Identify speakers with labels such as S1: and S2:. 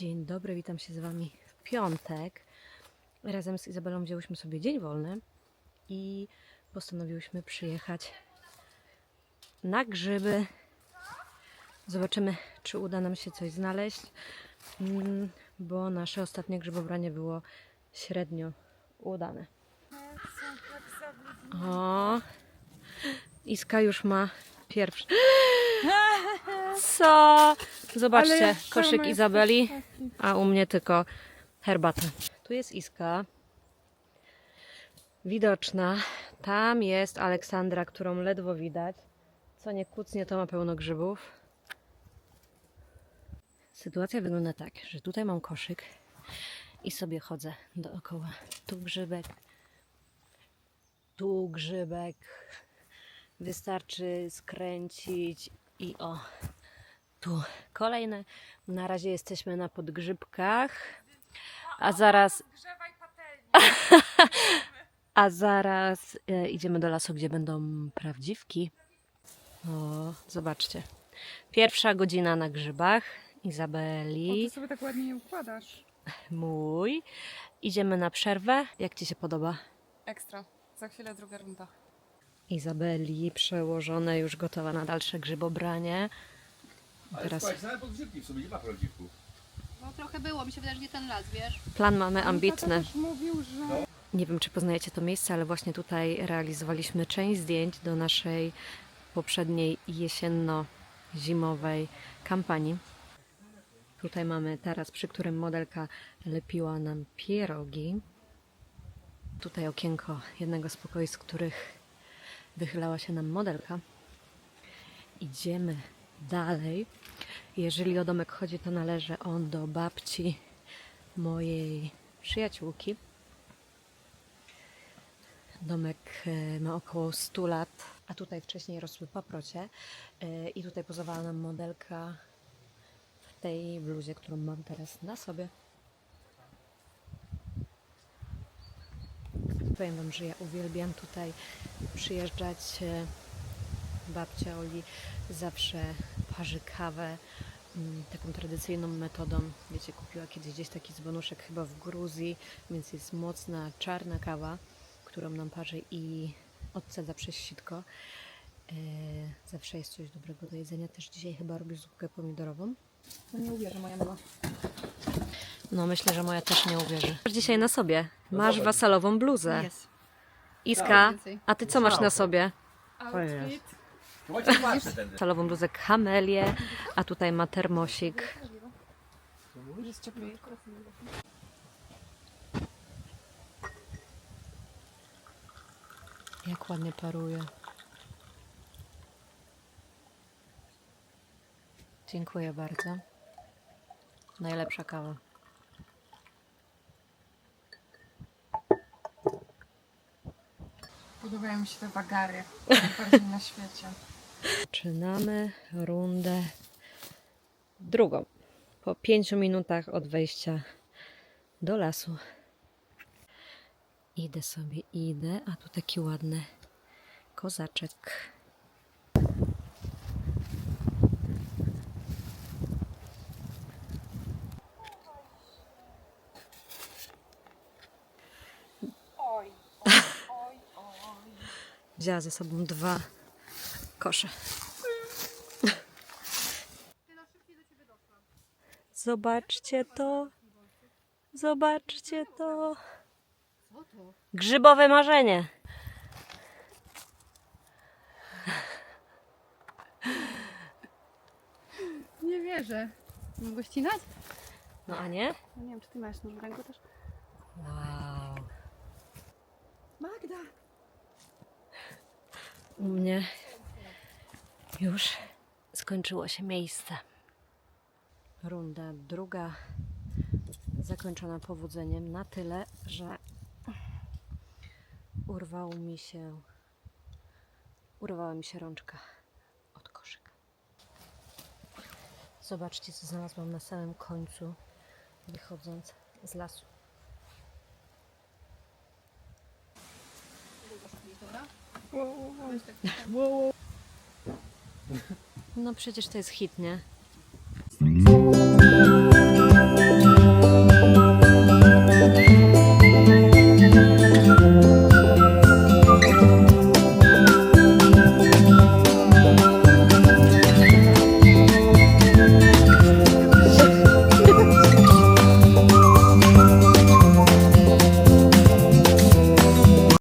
S1: Dzień dobry, witam się z Wami w piątek. Razem z Izabelą wzięłyśmy sobie dzień wolny i postanowiłyśmy przyjechać na grzyby. Zobaczymy, czy uda nam się coś znaleźć, mm, bo nasze ostatnie grzybobranie było średnio udane. O, Iska już ma pierwszy. Co? Zobaczcie,
S2: ja
S1: koszyk Izabeli, a u mnie tylko herbata. Tu jest Iska. Widoczna. Tam jest Aleksandra, którą ledwo widać. Co nie kucnie, to ma pełno grzybów. Sytuacja wygląda tak, że tutaj mam koszyk i sobie chodzę dookoła. Tu grzybek, tu grzybek. Wystarczy skręcić i o, tu kolejne. Na razie jesteśmy na podgrzybkach, a zaraz, a zaraz e, idziemy do lasu, gdzie będą prawdziwki. O, zobaczcie. Pierwsza godzina na grzybach.
S2: O,
S1: Izabeli,
S2: ty sobie tak ładnie je układasz.
S1: mój. Idziemy na przerwę. Jak Ci się podoba?
S2: Ekstra. Za chwilę druga runda.
S1: Izabeli przełożone, już gotowa na dalsze grzybobranie.
S3: Ale
S1: Teraz-
S3: same podgrzybki w sumie nie ma prawdziwków.
S4: No trochę było, mi się wydaje, że nie ten las, wiesz?
S1: Plan mamy ambitny.
S2: też mówił, że
S1: Nie wiem, czy poznajecie to miejsce, ale właśnie tutaj realizowaliśmy część zdjęć do naszej poprzedniej jesienno-zimowej kampanii. Tutaj mamy taras, przy którym modelka lepiła nam pierogi. Tutaj okienko jednego z pokoi, z których wychylała się nam modelka. Idziemy dalej. Jeżeli o domek chodzi, to należy on do babci mojej przyjaciółki. Domek e, ma około 100 lat, a tutaj wcześniej rosły paprocie e, i tutaj pozowała nam modelka w tej bluzie, którą mam teraz na sobie. Powiem Wam, że ja uwielbiam tutaj przyjeżdżać. e, Babcia Oli zawsze parzy kawę mm, taką tradycyjną metodą. Wiecie, kupiła kiedyś gdzieś taki dzbanuszek chyba w Gruzji, więc jest mocna czarna kawa, którą nam parzy i odcedza przez sitko. E, zawsze jest coś dobrego do jedzenia. Też dzisiaj chyba robisz zupkę pomidorową.
S2: no nie uwierzę moja mama.
S1: No myślę, że moja też nie uwierzy. Masz dzisiaj na sobie. Masz wasalową bluzę.
S2: Jest.
S1: Iska,
S4: Więcej.
S1: a ty co masz na sobie?
S2: Outfit.
S1: Wasalową bluzę kamelię, a tutaj ma termosik. Jak ładnie paruje. Dziękuję bardzo. Najlepsza kawa.
S2: Podobają mi się te wagary. Najbardziej na świecie.
S1: Zaczynamy rundę drugą. Po pięciu minutach od wejścia do lasu. Idę sobie, idę, a tu taki ładny kozaczek. Wzięła ze sobą dwa kosze. Zobaczcie to. Zobaczcie to. Grzybowe marzenie.
S2: Nie wierzę.
S4: Mogę ścinać?
S1: No a nie?
S4: No nie wiem, czy ty masz nóż w ręku też?
S1: Wow.
S2: Magda.
S1: U mnie już skończyło się miejsce. Runda druga zakończona powodzeniem na tyle, że urwał mi się urwała mi się rączka od koszyka. Zobaczcie, co znalazłam na samym końcu, wychodząc z lasu.
S4: Dobra?
S2: Wow, wow, wow.
S1: No przecież to jest hit, nie?